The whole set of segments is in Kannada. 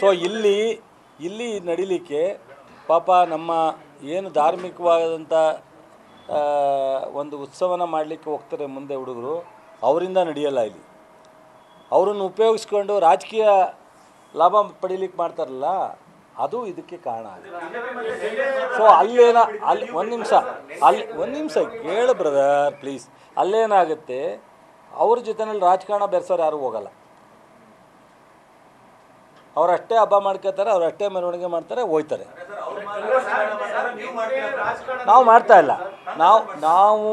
ಸೊ ಇಲ್ಲಿ ಇಲ್ಲಿ ನಡಿಲಿಕ್ಕೆ ಪಾಪ ನಮ್ಮ ಏನು ಧಾರ್ಮಿಕವಾದಂಥ ಒಂದು ಉತ್ಸವನ ಮಾಡಲಿಕ್ಕೆ ಹೋಗ್ತಾರೆ ಮುಂದೆ ಹುಡುಗರು, ಅವರಿಂದ ನಡೆಯಲ್ಲ ಇಲ್ಲಿ. ಅವರನ್ನು ಉಪಯೋಗಿಸ್ಕೊಂಡು ರಾಜಕೀಯ ಲಾಭ ಪಡೀಲಿಕ್ಕೆ ಮಾಡ್ತಾರಲ್ಲ, ಅದು ಇದಕ್ಕೆ ಕಾರಣ ಸೊ ಅಲ್ಲೇನ ಅಲ್ಲಿ ಒಂದು ನಿಮಿಷ ಅಲ್ಲಿ ಒಂದು ನಿಮಿಷ, ಕೇಳು ಬ್ರದರ್ ಪ್ಲೀಸ್ ಅಲ್ಲೇನಾಗುತ್ತೆ, ಅವ್ರ ಜೊತೆನಲ್ಲಿ ರಾಜಕಾರಣ ಬೆರೆಸೋರು ಯಾರು ಹೋಗಲ್ಲ. ಅವರಷ್ಟೇ ಹಬ್ಬ ಮಾಡ್ಕೋತಾರೆ, ಅವರಷ್ಟೇ ಮೆರವಣಿಗೆ ಮಾಡ್ತಾರೆ, ಹೋಯ್ತಾರೆ. ನಾವು ಮಾಡ್ತಾ ಇಲ್ಲ. ನಾವು ನಾವು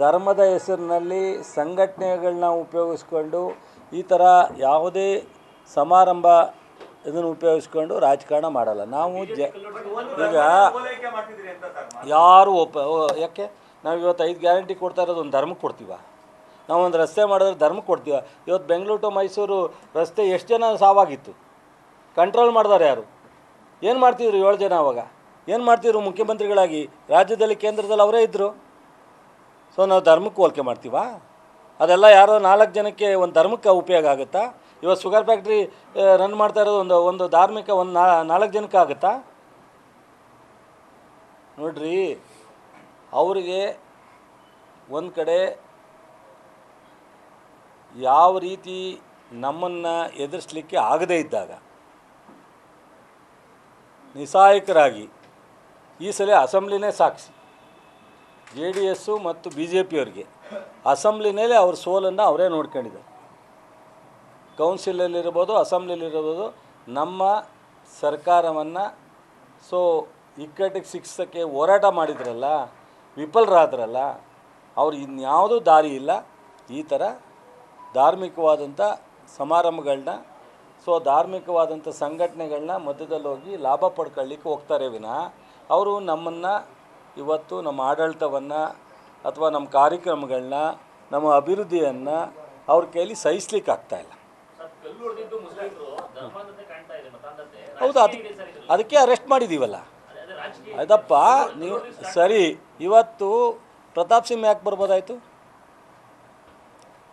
ಧರ್ಮದ ಹೆಸರಿನಲ್ಲಿ ಸಂಘಟನೆಗಳನ್ನ ಉಪಯೋಗಿಸ್ಕೊಂಡು ಈ ಥರ ಯಾವುದೇ ಸಮಾರಂಭ ಇದನ್ನು ಉಪಯೋಗಿಸ್ಕೊಂಡು ರಾಜಕಾರಣ ಮಾಡಲ್ಲ. ನಾವು ಜ ಈಗ ಯಾರು ಒಪ್ಪ ಯಾಕೆ? ನಾವು ಇವತ್ತು ಐದು ಗ್ಯಾರಂಟಿ ಕೊಡ್ತಾ ಇರೋದು ಒಂದು ಧರ್ಮಕ್ಕೆ ಕೊಡ್ತೀವ? ನಾವು ಒಂದು ರಸ್ತೆ ಮಾಡಿದ್ರೆ ಧರ್ಮ ಕೊಡ್ತೀವ. ಇವತ್ತು ಬೆಂಗಳೂರು ಟು ಮೈಸೂರು ರಸ್ತೆ ಎಷ್ಟು ಜನ ಸಾವಾಗಿತ್ತು. ಕಂಟ್ರೋಲ್ ಮಾಡಿದಾರೆ ಯಾರು? ಏನು ಮಾಡ್ತಿದ್ರು ಏಳು ಜನ ಅವಾಗ? ಏನು ಮಾಡ್ತಿದ್ರು ಮುಖ್ಯಮಂತ್ರಿಗಳಾಗಿ? ರಾಜ್ಯದಲ್ಲಿ ಕೇಂದ್ರದಲ್ಲಿ ಅವರೇ ಇದ್ದರು ಸೊ ನಾವು ಧರ್ಮಕ್ಕೆ ಹೋಲಿಕೆ ಮಾಡ್ತೀವಾ? ಅದೆಲ್ಲ ಯಾರೋ ನಾಲ್ಕು ಜನಕ್ಕೆ ಒಂದು ಧರ್ಮಕ್ಕೆ ಉಪಯೋಗ ಆಗುತ್ತಾ? ಇವತ್ತು ಶುಗರ್ ಫ್ಯಾಕ್ಟ್ರಿ ರನ್ ಮಾಡ್ತಾ ಇರೋದು ಒಂದು ಒಂದು ಧಾರ್ಮಿಕ ಒಂದು ನಾಲ್ಕು ಜನಕ್ಕೆ ಆಗುತ್ತಾ? ನೋಡ್ರಿ, ಅವರಿಗೆ ಒಂದು ಕಡೆ ಯಾವ ರೀತಿ ನಮ್ಮನ್ನು ಎದುರಿಸಲಿಕ್ಕೆ ಆಗದೇ ಇದ್ದಾಗ, ನಿಸಾಯಕರಾಗಿ ಈ ಸಲ ಅಸೆಂಬ್ಲಿನೇ ಸಾಕ್ಷಿ ಜೆ ಡಿ ಎಸ್ಸು ಮತ್ತು ಬಿ ಜೆ ಪಿಯವ್ರಿಗೆ ಅಸೆಂಬ್ಲಿನಲ್ಲಿ ಅವ್ರ ಸೋಲನ್ನು ಅವರೇ ನೋಡ್ಕೊಂಡಿದ್ದಾರೆ. ಕೌನ್ಸಿಲಲ್ಲಿರ್ಬೋದು ಅಸೆಂಬ್ಲಿಲಿರ್ಬೋದು ನಮ್ಮ ಸರ್ಕಾರವನ್ನು ಸೊ ಇಕ್ಕಟ್ಟಿಗೆ ಸಿಕ್ಸೋಕ್ಕೆ ಹೋರಾಟ ಮಾಡಿದ್ರಲ್ಲ, ವಿಫಲರಾದ್ರಲ್ಲ, ಅವ್ರು ಇನ್ಯಾವುದೂ ದಾರಿ ಇಲ್ಲ, ಈ ಥರ ಧಾರ್ಮಿಕವಾದಂಥ ಸಮಾರಂಭಗಳನ್ನ ಸೊ ಧಾರ್ಮಿಕವಾದಂಥ ಸಂಘಟನೆಗಳನ್ನ ಮಧ್ಯದಲ್ಲಿ ಹೋಗಿ ಲಾಭ ಪಡ್ಕೊಳ್ಳಿಕ್ಕೆ ಹೋಗ್ತಾರೆ ವಿನಃ, ಅವರು ನಮ್ಮನ್ನು ಇವತ್ತು ನಮ್ಮ ಆಡಳಿತವನ್ನು ಅಥವಾ ನಮ್ಮ ಕಾರ್ಯಕ್ರಮಗಳನ್ನ ನಮ್ಮ ಅಭಿವೃದ್ಧಿಯನ್ನು ಅವ್ರ ಕೈಲಿ ಸಹಿಸ್ಲಿಕ್ಕೆ ಆಗ್ತಾಯಿಲ್ಲ ಹೌದು ಅದಕ್ಕೆ ಅದಕ್ಕೆ ಅರೆಸ್ಟ್ ಮಾಡಿದ್ದೀವಲ್ಲ ಅದಪ್ಪ ನೀವು ಸರಿ, ಇವತ್ತು ಪ್ರತಾಪ್ ಸಿಂಹ ಯಾಕೆ ಬರ್ಬೋದಾಯ್ತು?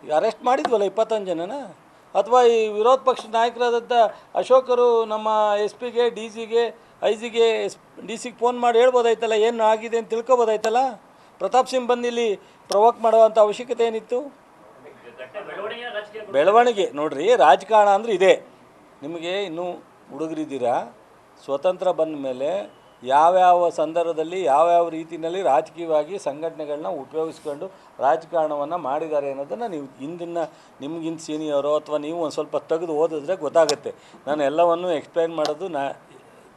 ಈಗ ಅರೆಸ್ಟ್ ಮಾಡಿದ್ವಲ್ಲ ಇಪ್ಪತ್ತೊಂದು ಜನನ? ಅಥವಾ ಈ ವಿರೋಧ ಪಕ್ಷ ನಾಯಕರಾದಂಥ ಅಶೋಕರು ನಮ್ಮ ಎಸ್ ಪಿಗೆ ಡಿ ಸಿಗೆ ಐ ಜಿಗೆ ಎಸ್ ಡಿ ಸಿಗೆ ಫೋನ್ ಮಾಡಿ ಹೇಳ್ಬೋದಾಯ್ತಲ್ಲ, ಏನು ಆಗಿದೆ ಅಂತ ತಿಳ್ಕೊಬೋದಾಯ್ತಲ್ಲ? ಪ್ರತಾಪ್ ಸಿಂಗ್ ಬಂದು ಇಲ್ಲಿ ಪ್ರವೋಕ್ ಮಾಡುವಂಥ ಅವಶ್ಯಕತೆ ಏನಿತ್ತು? ಬೆಳವಣಿಗೆ, ನೋಡ್ರಿ, ರಾಜಕಾರಣ ಅಂದರೆ ಇದೆ. ನಿಮಗೆ ಇನ್ನೂ ಹುಡುಗರಿದ್ದೀರಾ? ಸ್ವತಂತ್ರ ಬಂದ ಮೇಲೆ ಯಾವ್ಯಾವ ಸಂದರ್ಭದಲ್ಲಿ ಯಾವ್ಯಾವ ರೀತಿಯಲ್ಲಿ ರಾಜಕೀಯವಾಗಿ ಸಂಘಟನೆಗಳನ್ನ ಉಪಯೋಗಿಸ್ಕೊಂಡು ರಾಜಕಾರಣವನ್ನು ಮಾಡಿದ್ದಾರೆ ಅನ್ನೋದನ್ನು ನೀವು ಹಿಂದಿನ ನಿಮ್ಗಿಂತ ಸೀನಿಯರು ಅಥವಾ ನೀವು ಒಂದು ಸ್ವಲ್ಪ ತೆಗೆದು ಓದಿದ್ರೆ ಗೊತ್ತಾಗುತ್ತೆ. ನಾನು ಎಲ್ಲವನ್ನು ಎಕ್ಸ್ಪ್ಲೈನ್ ಮಾಡೋದು ನಾ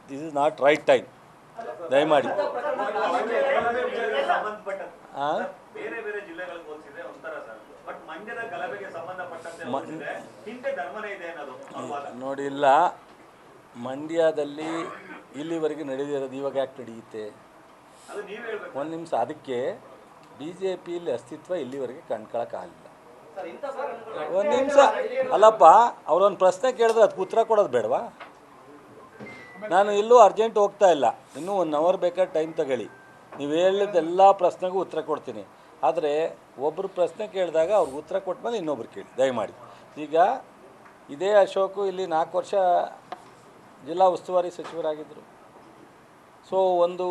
this is not right time ದಯಮಾಡಿ. ಅವ್ರ ನೋಡಿ ಇಲ್ಲ. ಮಂಡ್ಯದಲ್ಲಿ ಇಲ್ಲಿವರೆಗೆ ನಡೆದಿರೋದು ಇವಾಗ ಯಾಕೆ ನಡೆಯುತ್ತೆ ಒಂದು ನಿಮಿಷ ಅದಕ್ಕೆ ಬಿ ಜೆ ಪಿಯಲ್ಲಿ ಅಸ್ತಿತ್ವ ಇಲ್ಲಿವರೆಗೆ ಕಂಡ್ಕೊಳಕ್ಕಾಗಲಿಲ್ಲ ಒಂದು ನಿಮಿಷ ಅಲ್ಲಪ್ಪ ಅವರೊಂದು ಪ್ರಶ್ನೆ ಕೇಳಿದ್ರೆ ಅದಕ್ಕೆ ಉತ್ತರ ಕೊಡೋದು ಬೇಡವಾ? ನಾನು ಇಲ್ಲೂ ಅರ್ಜೆಂಟ್ ಹೋಗ್ತಾ ಇಲ್ಲ. ಇನ್ನೂ ಒನ್ ಅವರ್ ಬೇಕಾದ ಟೈಮ್ ತಗೊಳ್ಳಿ. ನೀವು ಹೇಳಿದ ಎಲ್ಲ ಪ್ರಶ್ನೆಗೂ ಉತ್ತರ ಕೊಡ್ತೀನಿ. ಆದರೆ ಒಬ್ಬರು ಪ್ರಶ್ನೆ ಕೇಳಿದಾಗ ಅವ್ರಿಗೆ ಉತ್ತರ ಕೊಟ್ಟ ಮೇಲೆ ಇನ್ನೊಬ್ರು ಕೇಳಿ. ದಯಮಾಡಿ. ಈಗ ಇದೇ ಅಶೋಕು ಇಲ್ಲಿ ನಾಲ್ಕು ವರ್ಷ ಜಿಲ್ಲಾ ಉಸ್ತುವಾರಿ ಸಚಿವರಾಗಿದ್ದರು. ಸೊ ಒಂದು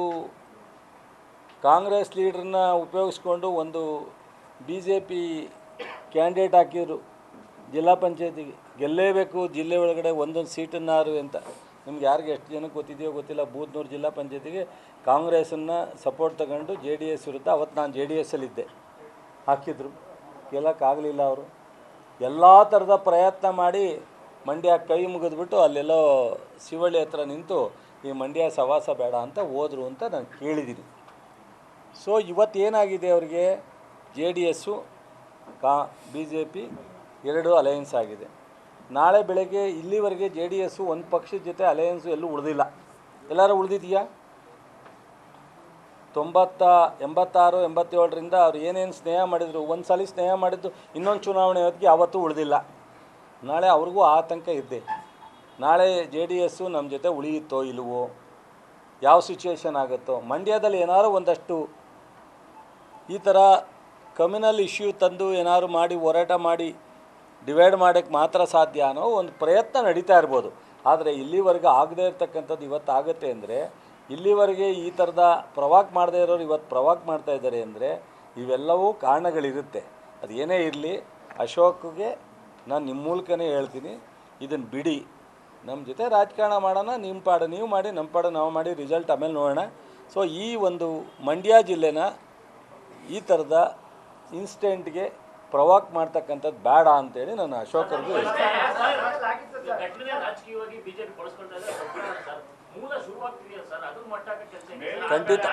ಕಾಂಗ್ರೆಸ್ ಲೀಡ್ರನ್ನ ಉಪಯೋಗಿಸ್ಕೊಂಡು ಒಂದು ಬಿ ಜೆ ಪಿ ಕ್ಯಾಂಡಿಡೇಟ್ ಹಾಕಿದ್ರು ಜಿಲ್ಲಾ ಪಂಚಾಯತಿಗೆ. ಗೆಲ್ಲೇಬೇಕು, ಜಿಲ್ಲೆ ಒಳಗಡೆ ಒಂದೊಂದು ಸೀಟನ್ನಾರು ಅಂತ. ನಿಮ್ಗೆ ಯಾರಿಗೆ ಎಷ್ಟು ಜನಕ್ಕೆ ಗೊತ್ತಿದೆಯೋ ಗೊತ್ತಿಲ್ಲ, ಬೂದ್ನೂರು ಜಿಲ್ಲಾ ಪಂಚಾಯತಿಗೆ ಕಾಂಗ್ರೆಸನ್ನು ಸಪೋರ್ಟ್ ತಗೊಂಡು ಜೆ ಡಿ ಎಸ್ ವಿರುದ್ಧ ಅವತ್ತು ನಾನು ಜೆ ಡಿ ಎಸ್ಸಲ್ಲಿದ್ದೆ ಹಾಕಿದ್ರು. ಗೆಲ್ಲಕ್ಕಾಗಲಿಲ್ಲ ಅವರು. ಎಲ್ಲ ಥರದ ಪ್ರಯತ್ನ ಮಾಡಿ ಮಂಡ್ಯ ಕೈ ಮುಗಿದ್ಬಿಟ್ಟು ಅಲ್ಲೆಲ್ಲೋ ಶಿವಳ್ಳಿ ಹತ್ರ ನಿಂತು ಈ ಮಂಡ್ಯ ಸವಾಸ ಬೇಡ ಅಂತ ಹೋದರು ಅಂತ ನಾನು ಕೇಳಿದ್ದೀನಿ ಸೊ ಇವತ್ತೇನಾಗಿದೆ ಅವರಿಗೆ? ಜೆ ಡಿ ಎಸ್ಸು, ಕಾ, ಬಿ ಜೆ ಪಿ ಎರಡು ಅಲಯನ್ಸ್ ಆಗಿದೆ. ನಾಳೆ ಬೆಳಗ್ಗೆ ಇಲ್ಲಿವರೆಗೆ ಜೆ ಡಿ ಎಸ್ಸು ಒಂದು ಪಕ್ಷದ ಜೊತೆ ಅಲಯನ್ಸು ಎಲ್ಲೂ ಉಳಿದಿಲ್ಲ. ಎಲ್ಲರೂ ಉಳಿದಿದೆಯಾ ತೊಂಬತ್ತ, ಎಂಬತ್ತಾರು, ಎಂಬತ್ತೇಳರಿಂದ ಅವ್ರು ಏನೇನು ಸ್ನೇಹ ಮಾಡಿದರು ಒಂದು ಸಲ ಸ್ನೇಹ ಮಾಡಿದ್ದು ಇನ್ನೊಂದು ಚುನಾವಣೆ ಹೊತ್ತಿಗೆ ಅವತ್ತೂ ಉಳಿದಿಲ್ಲ. ನಾಳೆ ಅವ್ರಿಗೂ ಆತಂಕ ಇದ್ದೆ ನಾಳೆ ಜೆ ಡಿ ಎಸ್ಸು ನಮ್ಮ ಜೊತೆ ಉಳಿಯುತ್ತೋ ಇಲ್ವೋ? ಯಾವ ಸಿಚುವೇಶನ್ ಆಗುತ್ತೋ? ಮಂಡ್ಯದಲ್ಲಿ ಏನಾದರೂ ಒಂದಷ್ಟು ಈ ಥರ ಕಮ್ಯುನಲ್ ಇಶ್ಯೂ ತಂದು ಏನಾದ್ರು ಮಾಡಿ, ಹೋರಾಟ ಮಾಡಿ ಡಿವೈಡ್ ಮಾಡೋಕ್ಕೆ ಮಾತ್ರ ಸಾಧ್ಯ ಅನ್ನೋ ಒಂದು ಪ್ರಯತ್ನ ನಡೀತಾ ಇರ್ಬೋದು. ಆದರೆ ಇಲ್ಲಿವರೆಗೆ ಆಗದೇ ಇರತಕ್ಕಂಥದ್ದು ಇವತ್ತು ಆಗುತ್ತೆ ಅಂದರೆ, ಇಲ್ಲಿವರೆಗೆ ಈ ಥರದ ಪ್ರವಾಕ್ ಮಾಡದೇ ಇರೋರು ಇವತ್ತು ಪ್ರವಾಕ್ ಮಾಡ್ತಾ ಇದ್ದಾರೆ ಅಂದರೆ, ಇವೆಲ್ಲವೂ ಕಾರಣಗಳಿರುತ್ತೆ. ಅದು ಏನೇ ಇರಲಿ, ಅಶೋಕ್ಗೆ ನಾನು ನಿಮ್ಮ ಮೂಲಕನೇ ಹೇಳ್ತೀನಿ ಇದನ್ನು ಬಿಡಿ. ನಮ್ಮ ಜೊತೆ ರಾಜಕಾರಣ ಮಾಡೋಣ ನಿಮ್ಮ ಪಾಡು ನೀವು ಮಾಡಿ ನಮ್ಮ ಪಾಡು ನಾವು ಮಾಡಿ ರಿಸಲ್ಟ್ ಆಮೇಲೆ ನೋಡೋಣ. ಸೊ ಈ ಒಂದು ಮಂಡ್ಯ ಜಿಲ್ಲೆನ ಈ ಥರದ ಇನ್ಸ್ಟೆಂಟ್ಗೆ ಪ್ರವಾಕ್ ಮಾಡ್ತಕ್ಕಂಥದ್ದು ಬೇಡ ಅಂತೇಳಿ ನಾನು ಅಶೋಕರ್ಗೂ ಖಂಡಿತ.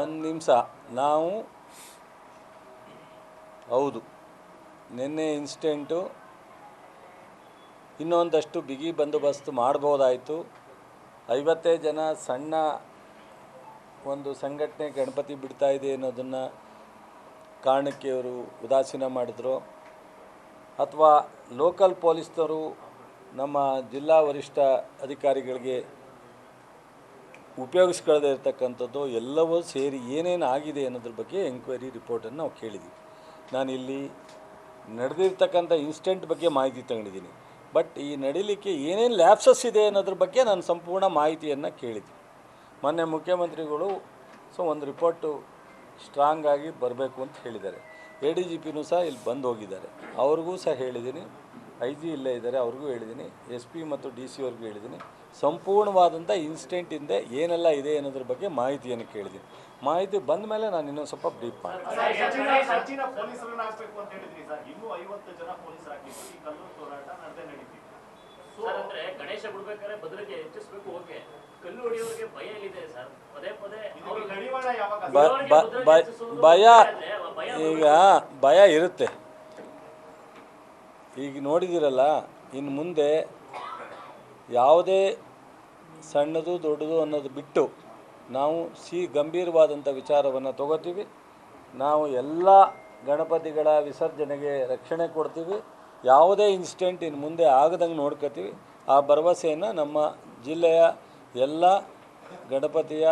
ಒಂದು ನಿಮಿಷ. ನಾವು ಹೌದು. ನಿನ್ನೆ ಇನ್ಸ್ಟೆಂಟು ಇನ್ನೊಂದಷ್ಟು ಬಿಗಿ ಬಂದೋಬಸ್ತ್ ಮಾಡ್ಬೋದಾಯಿತು. ಐವತ್ತೇ ಜನ ಸಣ್ಣ ಒಂದು ಸಂಘಟನೆ ಗಣಪತಿ ಬಿಡ್ತಾ ಇದೆ ಅನ್ನೋದನ್ನು ಕಾರಣಕ್ಕೆ ಅವರು ಉದಾಸೀನ ಮಾಡಿದ್ರು. ಅಥವಾ ಲೋಕಲ್ ಪೊಲೀಸ್ನವರು ನಮ್ಮ ಜಿಲ್ಲಾ ವರಿಷ್ಠ ಅಧಿಕಾರಿಗಳಿಗೆ ಉಪಯೋಗಿಸ್ಕೊಳ್ಳದೇ ಇರತಕ್ಕಂಥದ್ದು ಎಲ್ಲವೂ ಸೇರಿ ಏನೇನು ಆಗಿದೆ ಅನ್ನೋದ್ರ ಬಗ್ಗೆ ಎಂಕ್ವೈರಿ ರಿಪೋರ್ಟನ್ನು ನಾವು ಕೇಳಿದ್ದೀವಿ ನಾನಿಲ್ಲಿ ನಡೆದಿರ್ತಕ್ಕಂಥ ಇನ್ಸಿಡೆಂಟ್ ಬಗ್ಗೆ ಮಾಹಿತಿ ತಗೊಂಡಿದ್ದೀನಿ. ಬಟ್ ಈ ನಡೀಲಿಕ್ಕೆ ಏನೇನು ಲ್ಯಾಪ್ಸಸ್ ಇದೆ ಅನ್ನೋದ್ರ ಬಗ್ಗೆ ನಾನು ಸಂಪೂರ್ಣ ಮಾಹಿತಿಯನ್ನು ಕೇಳಿದ್ದೀನಿ. ಮೊನ್ನೆ ಮುಖ್ಯಮಂತ್ರಿಗಳು, ಸೊ ಒಂದು ರಿಪೋರ್ಟು ಸ್ಟ್ರಾಂಗ್ ಆಗಿ ಬರಬೇಕು ಅಂತ ಹೇಳಿದ್ದಾರೆ. ಎ ಡಿ ಜಿ ಪಿನೂ ಸಹ ಇಲ್ಲಿ ಬಂದು ಹೋಗಿದ್ದಾರೆ. ಅವ್ರಿಗೂ ಸಹ ಹೇಳಿದ್ದೀನಿ. ಐ ಜಿ ಇಲ್ಲೇ ಇದ್ದಾರೆ ಅವ್ರಿಗೂ ಹೇಳಿದ್ದೀನಿ. ಎಸ್ ಪಿ ಮತ್ತು ಡಿ ಸಿ ಅವ್ರಿಗೂ ಹೇಳಿದ್ದೀನಿ. ಸಂಪೂರ್ಣವಾದಂಥ ಇನ್ಸ್ಟೆಂಟಿಂದ ಏನೆಲ್ಲ ಇದೆ ಅನ್ನೋದ್ರ ಬಗ್ಗೆ ಮಾಹಿತಿಯನ್ನು ಕೇಳಿದ್ದೀನಿ. ಮಾಹಿತಿ ಬಂದ ಮೇಲೆ ನಾನು ಇನ್ನೊಂದು ಸ್ವಲ್ಪ ಬ್ರೀಫ್ ಮಾಡ್ತೀನಿ. ಭಯ ಹೆಚ್ಚಿನ ಪೊಲೀಸರನ್ನ ಹಾಕ್ಬೇಕು ಅಂತ ಹೇಳಿದ್ರಿ ಸರ್. ಇನ್ನೂ ಐವತ್ತು ಜನ ಪೊಲೀಸರು ಹಾಕಿದ್ರು ಕಲ್ಲು ಹೋರಾಟ ನಡೆದೇ ನಡೀತಿದೆ. ಸರ್ ಅಂದ್ರೆ ಗಣೇಶ ಬಿಡ್ಬೇಕಾದ್ರೆ ಭದ್ರತೆ ಹೆಚ್ಚಿಸ್ಬೇಕು ಓಕೆ. ಕಲ್ಲು ಹೊಡಿಯೋರಿಗೆ ಭಯ ಇರುತ್ತೆ ಸರ್? ಪದೇ ಪದೇ ಇದು ಅವ್ರು ಕಡಿವಾಣ ಯಾವಾಗ ಬ- ಬ- ಬ- ಭಯ ಈಗ ಭಯ ಇರುತ್ತೆ ಈಗ ನೋಡಿದಿರಲ್ಲ, ಇನ್ನು ಮುಂದೆ ಯಾವುದೇ ಸಣ್ಣದು ದೊಡ್ಡದು ಅನ್ನೋದು ಬಿಟ್ಟು ನಾವು ಸಿ ಗಂಭೀರವಾದಂಥ ವಿಚಾರವನ್ನು ತಗೋತೀವಿ. ನಾವು ಎಲ್ಲ ಗಣಪತಿಗಳ ವಿಸರ್ಜನೆಗೆ ರಕ್ಷಣೆ ಕೊಡ್ತೀವಿ. ಯಾವುದೇ ಇನ್ಸಿಡೆಂಟ್ ಇನ್ನು ಮುಂದೆ ಆಗದಂಗೆ ನೋಡ್ಕೋತೀವಿ. ಆ ಭರವಸೆಯನ್ನು ನಮ್ಮ ಜಿಲ್ಲೆಯ ಎಲ್ಲ ಗಣಪತಿಯ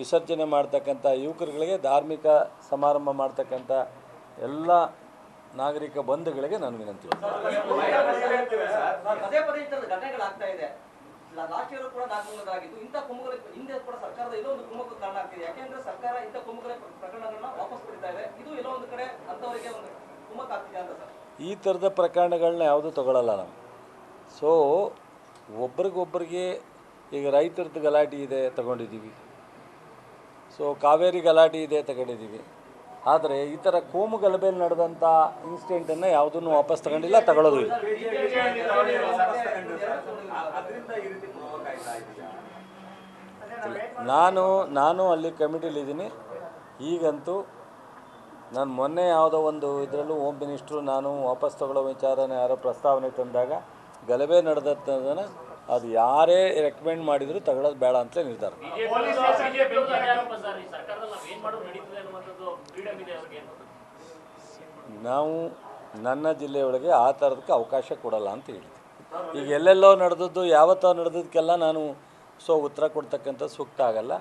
ವಿಸರ್ಜನೆ ಮಾಡ್ತಕ್ಕಂಥ ಯುವಕರುಗಳಿಗೆ ಧಾರ್ಮಿಕ ಸಮಾರಂಭ ಮಾಡ್ತಕ್ಕಂಥ ಎಲ್ಲ ನಾಗರಿಕ ಬಂಧುಗಳಿಗೆ ನಾನು ವಿನಂತಿ ಪದೇ ಪದೇ ಇಂಥ ಘಟನೆಗಳಾಗ್ತಾ ಇದೆ. ಲಾಸ್ಟ್ ಇಯರ್ ಕೂಡ ದಾಖಲಾಗಿತ್ತು ಇಂಥ ಕುಮ್ಮಗಳ ಹಿಂದೆ ಕೂಡ ಸರ್ಕಾರದ ಎಲ್ಲೋ ಒಂದು ಕುಮ್ಮಕ್ಕೆ ಕಾರಣ ಆಗ್ತಿದೆ. ಯಾಕೆಂದ್ರೆ ಸರ್ಕಾರ ಇಂಥ ಕುಮ್ಮಗಳ ಪ್ರಕರಣಗಳನ್ನ ವಾಪಸ್ ಪಡಿತಾ ಇದೆ. ಇದು ಎಲ್ಲೋ ಒಂದು ಕಡೆ ಅಂತವರಿಗೆ ಒಂದು ಕುಮ್ಮಕ್ ಆಗ್ತಿದೆ ಅಂತ ಸರ್. ಈ ಥರದ ಪ್ರಕರಣಗಳನ್ನ ಯಾವುದೂ ತಗೊಳ್ಳಲ್ಲ ನಾವು. ಸೊ ಒಬ್ರಿಗೊಬ್ರಿಗೆ ಈಗ ರೈತರದ್ದು ಗಲಾಟೆ ಇದೆ ತಗೊಂಡಿದ್ದೀವಿ. ಸೊ ಕಾವೇರಿ ಗಲಾಟೆ ಇದೆ ತಗೊಂಡಿದ್ದೀವಿ. ಆದರೆ ಈ ಥರ ಕೋಮು ಗಲಭೆಯಲ್ಲಿ ನಡೆದಂಥ ಇನ್ಸಿಡೆಂಟನ್ನು ಯಾವುದನ್ನು ವಾಪಸ್ ತಗೊಂಡಿಲ್ಲ, ತಗೊಳ್ಳೋದು ಇಲ್ಲ. ನಾನು ನಾನು ಅಲ್ಲಿ ಕಮಿಟಿಲಿದ್ದೀನಿ ಈಗಂತೂ ನಾನು ಮೊನ್ನೆ ಯಾವುದೋ ಒಂದು ಇದರಲ್ಲೂ ಹೋಮ್ ಮಿನಿಸ್ಟ್ರು ನಾನು ವಾಪಸ್ ತಗೊಳ್ಳೋ ವಿಚಾರನ ಯಾರೋ ಪ್ರಸ್ತಾವನೆ ತಂದಾಗ ಗಲಭೆ ನಡೆದದ್ದನ್ನು ಅದು ಯಾರೇ ರೆಕಮೆಂಡ್ ಮಾಡಿದರೂ ತಗೊಳ್ಳೋದು ಬೇಡ ಅಂತಲೇ ನಿರ್ಧಾರ. ನಾವು ನನ್ನ ಜಿಲ್ಲೆಯೊಳಗೆ ಆ ಥರದಕ್ಕೆ ಅವಕಾಶ ಕೊಡಲ್ಲ ಅಂತ ಹೇಳಿದ್ವಿ. ಈಗ ಎಲ್ಲೆಲ್ಲೋ ನಡೆದದ್ದು, ಯಾವತ್ತೋ ನಡೆದದಕ್ಕೆಲ್ಲ ನಾನು ಸೊ ಉತ್ತರ ಕೊಡ್ತಕ್ಕಂಥ ಸೂಕ್ತ ಆಗಲ್ಲ.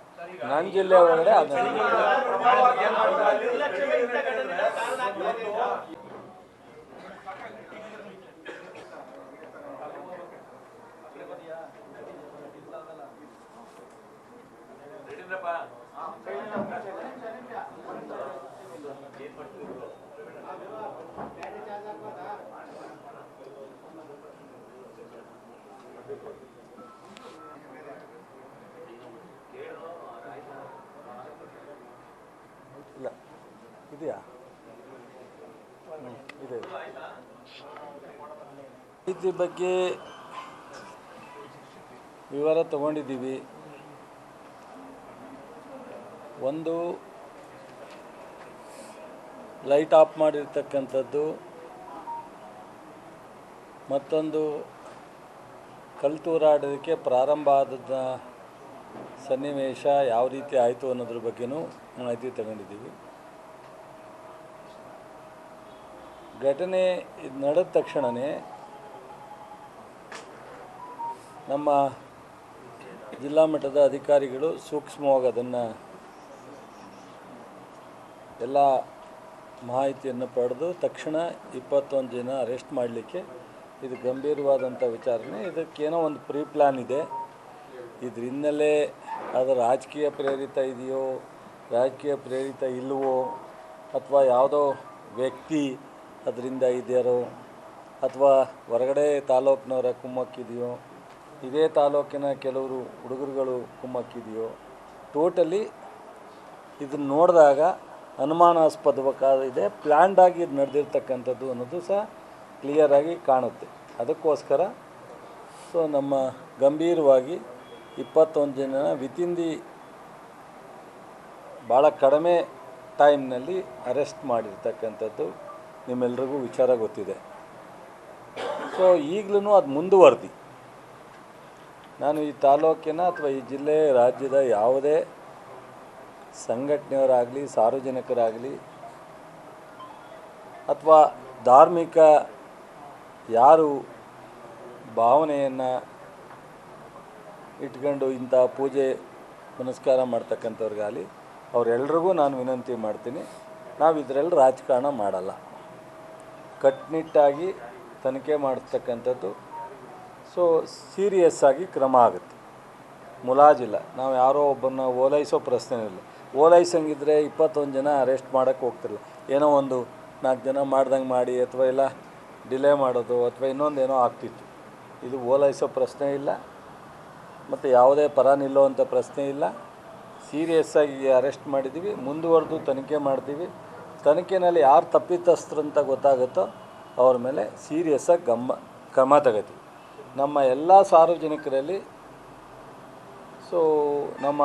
ನನ್ನ ಜಿಲ್ಲೆ ಒಳಗಡೆ ಇಲ್ಲ. ಇದೆಯಾ? ಇದೆ. ಇದ್ರ ಬಗ್ಗೆ ವಿವರ ತಗೊಂಡಿದ್ದೀವಿ. ಒಂದು, ಲೈಟ್ ಆಫ್ ಮಾಡಿರ್ತಕ್ಕಂಥದ್ದು. ಮತ್ತೊಂದು, ಕಲ್ಲು ತೂರಾಡೋದಕ್ಕೆ ಪ್ರಾರಂಭ ಆದದ ಸನ್ನಿವೇಶ ಯಾವ ರೀತಿ ಆಯಿತು ಅನ್ನೋದ್ರ ಬಗ್ಗೆನೂ ಮಾಹಿತಿ ತಗೊಂಡಿದ್ದೀವಿ. ಘಟನೆ ನಡೆದ ತಕ್ಷಣವೇ ನಮ್ಮ ಜಿಲ್ಲಾ ಮಟ್ಟದ ಅಧಿಕಾರಿಗಳು ಸೂಕ್ಷ್ಮವಾಗಿ ಅದನ್ನು ಎಲ್ಲ ಮಾಹಿತಿಯನ್ನು ಪಡೆದು ತಕ್ಷಣ ಇಪ್ಪತ್ತೊಂದು ಜನ ಅರೆಸ್ಟ್ ಮಾಡಲಿಕ್ಕೆ ಇದು ಗಂಭೀರವಾದಂಥ ವಿಚಾರಣೆ. ಇದಕ್ಕೇನೋ ಒಂದು ಪ್ರೀ ಪ್ಲ್ಯಾನ್ ಇದೆ. ಇದ್ರ ಹಿನ್ನೆಲೆ ಅದು ರಾಜಕೀಯ ಪ್ರೇರಿತ ಇದೆಯೋ, ರಾಜಕೀಯ ಪ್ರೇರಿತ ಇಲ್ಲವೋ, ಅಥವಾ ಯಾವುದೋ ವ್ಯಕ್ತಿ ಅದರಿಂದ ಇದೆಯಾರೋ, ಅಥವಾ ಹೊರಗಡೆ ತಾಲೂಕಿನವರ ಕುಮ್ಮಕ್ಕಿದೆಯೋ, ಇದೇ ತಾಲೂಕಿನ ಕೆಲವರು ಹುಡುಗರುಗಳು ಕುಮ್ಮಕ್ಕಿದೆಯೋ, ಟೋಟಲಿ ಇದನ್ನು ನೋಡಿದಾಗ ಅನುಮಾನಾಸ್ಪದವಾಗಿದೆ ಪ್ಲ್ಯಾಂಡ್ ಆಗಿ ಇದು ನಡೆದಿರ್ತಕ್ಕಂಥದ್ದು ಅನ್ನೋದು ಸಹ ಕ್ಲಿಯರಾಗಿ ಕಾಣುತ್ತೆ. ಅದಕ್ಕೋಸ್ಕರ ಸೊ ನಮ್ಮ ಗಂಭೀರವಾಗಿ ಇಪ್ಪತ್ತೊಂದು ಜನ ದಿ ಭಾಳ ಕಡಿಮೆ ಟೈಮ್ನಲ್ಲಿ ಅರೆಸ್ಟ್ ಮಾಡಿರ್ತಕ್ಕಂಥದ್ದು ನಿಮ್ಮೆಲ್ರಿಗೂ ವಿಚಾರ ಗೊತ್ತಿದೆ. ಸೊ ಈಗಲೂ ಅದು ಮುಂದುವರೆದಿ. ನಾನು ಈ ತಾಲೂಕಿನ ಅಥವಾ ಈ ಜಿಲ್ಲೆ, ರಾಜ್ಯದ ಯಾವುದೇ ಸಂಘಟನೆಯವರಾಗಲಿ, ಸಾರ್ವಜನಿಕರಾಗಲಿ ಅಥವಾ ಧಾರ್ಮಿಕ ಯಾರು ಭಾವನೆಯನ್ನು ಇಟ್ಕೊಂಡು ಇಂಥ ಪೂಜೆ ಪುನಸ್ಕಾರ ಮಾಡ್ತಕ್ಕಂಥವ್ರಿಗಾಗಲಿ, ಅವರೆಲ್ರಿಗೂ ನಾನು ವಿನಂತಿ ಮಾಡ್ತೀನಿ, ನಾವು ಇದರಲ್ಲಿ ರಾಜಕಾರಣ ಮಾಡಲ್ಲ. ಕಟ್ಟುನಿಟ್ಟಾಗಿ ತನಿಖೆ ಮಾಡ್ತಕ್ಕಂಥದ್ದು, ಸೊ ಸೀರಿಯಸ್ ಆಗಿ ಕ್ರಮ ಆಗುತ್ತೆ. ಮುಲಾಜಿಲ್ಲ. ನಾವು ಯಾರೋ ಒಬ್ಬನ್ನ ಓಲೈಸೋ ಪ್ರಶ್ನೆ ಇಲ್ಲ. ಓಲೈಸಂಗಿದ್ರೆ ಇಪ್ಪತ್ತೊಂದು ಜನ ಅರೆಸ್ಟ್ ಮಾಡೋಕ್ಕೆ ಹೋಗ್ತಿರಲ್ಲ ಏನೋ ಒಂದು ನಾಲ್ಕು ಜನ ಮಾಡ್ದಂಗೆ ಮಾಡಿ, ಅಥವಾ ಇಲ್ಲ ಡಿಲೇ ಮಾಡೋದು, ಅಥವಾ ಇನ್ನೊಂದೇನೋ ಆಗ್ತಿತ್ತು. ಇದು ಓಲೈಸೋ ಪ್ರಶ್ನೆ ಇಲ್ಲ. ಮತ್ತು ಯಾವುದೇ ಪರ ನಿಲ್ಲುವಂಥ ಪ್ರಶ್ನೆ ಇಲ್ಲ. ಸೀರಿಯಸ್ ಆಗಿ ಅರೆಸ್ಟ್ ಮಾಡಿದ್ದೀವಿ. ಮುಂದುವರೆದು ತನಿಖೆ ಮಾಡ್ತೀವಿ. ತನಿಖೆನಲ್ಲಿ ಯಾರು ತಪ್ಪಿತಸ್ಥರು ಅಂತ ಗೊತ್ತಾಗುತ್ತೋ ಅವ್ರ ಮೇಲೆ ಸೀರಿಯಸ್ಸಾಗಿ ಗಮ್ಮ, ಕ್ರಮ ತಗೋತೀವಿ. ನಮ್ಮ ಎಲ್ಲ ಸಾರ್ವಜನಿಕರಲ್ಲಿ ಸೊ, ನಮ್ಮ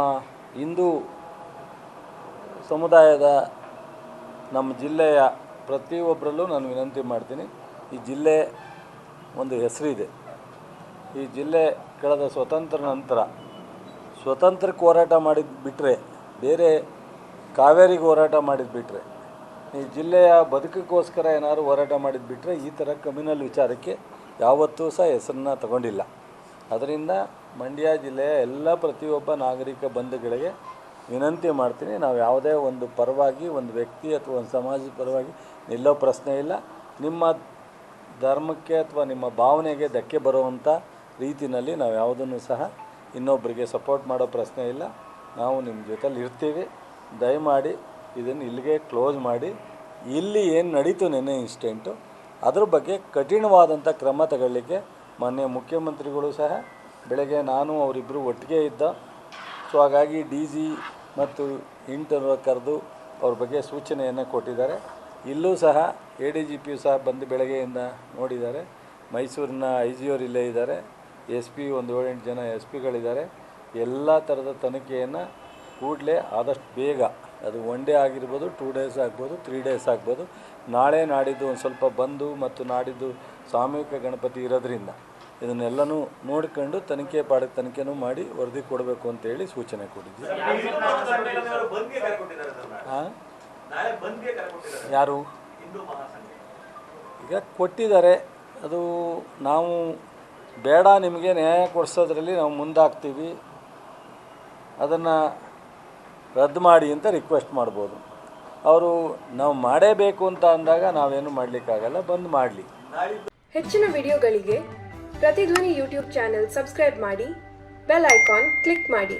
ಹಿಂದೂ ಸಮುದಾಯದ ನಮ್ಮ ಜಿಲ್ಲೆಯ ಪ್ರತಿಯೊಬ್ಬರಲ್ಲೂ ನಾನು ವಿನಂತಿ ಮಾಡ್ತೀನಿ. ಈ ಜಿಲ್ಲೆ ಒಂದು ಹೆಸರಿದೆ. ಈ ಜಿಲ್ಲೆ ಕಳೆದ ಸ್ವತಂತ್ರ ನಂತರ ಸ್ವತಂತ್ರಕ್ಕೆ ಹೋರಾಟ ಮಾಡಿದ್ದು ಬಿಟ್ಟರೆ ಬೇರೆ ಕಾವೇರಿಗೆ ಹೋರಾಟ ಮಾಡಿದ್ದು ಬಿಟ್ಟರೆ ಈ ಜಿಲ್ಲೆಯ ಬದುಕಿಗೋಸ್ಕರ ಏನಾದರೂ ಹೋರಾಟ ಮಾಡಿದ್ದು ಬಿಟ್ಟರೆ ಈ ಥರ ಕಮ್ಯುನಲ್ ವಿಚಾರಕ್ಕೆ ಯಾವತ್ತೂ ಸಹ ಹೆಸರನ್ನ ತಗೊಂಡಿಲ್ಲ. ಅದರಿಂದ ಮಂಡ್ಯ ಜಿಲ್ಲೆಯ ಎಲ್ಲ ಪ್ರತಿಯೊಬ್ಬ ನಾಗರಿಕ ಬಂಧುಗಳಿಗೆ ವಿನಂತಿ ಮಾಡ್ತೀನಿ, ನಾವು ಯಾವುದೇ ಒಂದು ಪರವಾಗಿ, ಒಂದು ವ್ಯಕ್ತಿ ಅಥವಾ ಒಂದು ಸಮಾಜದ ಪರವಾಗಿ ನಿಲ್ಲೋ ಪ್ರಶ್ನೆ ಇಲ್ಲ. ನಿಮ್ಮ ಧರ್ಮಕ್ಕೆ ಅಥವಾ ನಿಮ್ಮ ಭಾವನೆಗೆ ಧಕ್ಕೆ ಬರುವಂಥ ರೀತಿಯಲ್ಲಿ ನಾವು ಯಾವುದನ್ನು ಸಹ ಇನ್ನೊಬ್ಬರಿಗೆ ಸಪೋರ್ಟ್ ಮಾಡೋ ಪ್ರಶ್ನೆ ಇಲ್ಲ. ನಾವು ನಿಮ್ಮ ಜೊತೆಲಿ ಇರ್ತೀವಿ. ದಯಮಾಡಿ ಇದನ್ನು ಇಲ್ಲಿಗೆ ಕ್ಲೋಸ್ ಮಾಡಿ. ಇಲ್ಲಿ ಏನು ನಡೀತು ನೆನ್ನೆ ಇನ್ಸಿಡೆಂಟು ಅದ್ರ ಬಗ್ಗೆ ಕಠಿಣವಾದಂಥ ಕ್ರಮ ತಗೊಳ್ಳಿಕ್ಕೆ ಮಾನ್ಯ ಮುಖ್ಯಮಂತ್ರಿಗಳು ಸಹ ಬೆಳಗ್ಗೆ ನಾನು ಅವರಿಬ್ಬರು ಒಟ್ಟಿಗೆ ಇದ್ದ. ಸೊ ಹಾಗಾಗಿ ಡಿ ಜಿ ಮತ್ತು ಇಂಟರ್ ಕರೆದು ಅವ್ರ ಬಗ್ಗೆ ಸೂಚನೆಯನ್ನು ಕೊಟ್ಟಿದ್ದಾರೆ. ಇಲ್ಲೂ ಸಹ ಎ ಡಿ ಜಿ ಪಿಯು ಸಹ ಬಂದು ಬೆಳಗ್ಗೆಯಿಂದ ನೋಡಿದ್ದಾರೆ. ಮೈಸೂರಿನ ಐ ಜಿ ಇಲ್ಲೇ ಇದ್ದಾರೆ. ಎಸ್ ಪಿ ಒಂದು ಏಳೆಂಟು ಜನ ಎಸ್ ಪಿಗಳಿದ್ದಾರೆ. ಎಲ್ಲ ಥರದ ತನಿಖೆಯನ್ನು ಕೂಡಲೇ ಆದಷ್ಟು ಬೇಗ, ಅದು ಒನ್ ಡೇ ಆಗಿರ್ಬೋದು, ಟೂ ಡೇಸ್ ಆಗ್ಬೋದು, ತ್ರೀ ಡೇಸ್ ಆಗ್ಬೋದು, ನಾಳೆ ನಾಡಿದ್ದು ಒಂದು ಸ್ವಲ್ಪ ಬಂದು ಮತ್ತು ನಾಡಿದ್ದು ಸಾಮೂಹಿಕ ಗಣಪತಿ ಇರೋದ್ರಿಂದ ಇದನ್ನೆಲ್ಲನೂ ನೋಡ್ಕೊಂಡು ತನಿಖೆ ಪಾಡ, ತನಿಖೆನೂ ಮಾಡಿ ವರದಿ ಕೊಡಬೇಕು ಅಂತೇಳಿ ಸೂಚನೆ ಕೊಟ್ಟಿದ್ವಿ. ಹಾಂ ಯಾರು? ಈಗ ಕೊಟ್ಟಿದ್ದಾರೆ. ಅದು ನಾವು ಬೇಡ ನಿಮಗೆ ನ್ಯಾಯ ಕೊಡಿಸೋದ್ರಲ್ಲಿ ನಾವು ಮುಂದಾಗ್ತೀವಿ. ಅದನ್ನು ರದ್ದು ಮಾಡಿ ಅಂತ ರಿಕ್ವೆಸ್ಟ್ ಮಾಡ್ಬೋದು. ಅವರು ನಾವು ಮಾಡೇಬೇಕು ಅಂತ ಅಂದಾಗ ನಾವೇನು ಮಾಡಲಿಕ್ಕಾಗಲ್ಲ, ಬಂದು ಮಾಡಲಿ. ಹೆಚ್ಚಿನ ವಿಡಿಯೋಗಳಿಗೆ ಪ್ರತಿಧ್ವನಿ ಯೂಟ್ಯೂಬ್ ಚಾನೆಲ್ ಸಬ್ಸ್ಕ್ರೈಬ್ ಮಾಡಿ, ಬೆಲ್ ಐಕಾನ್ ಕ್ಲಿಕ್ ಮಾಡಿ.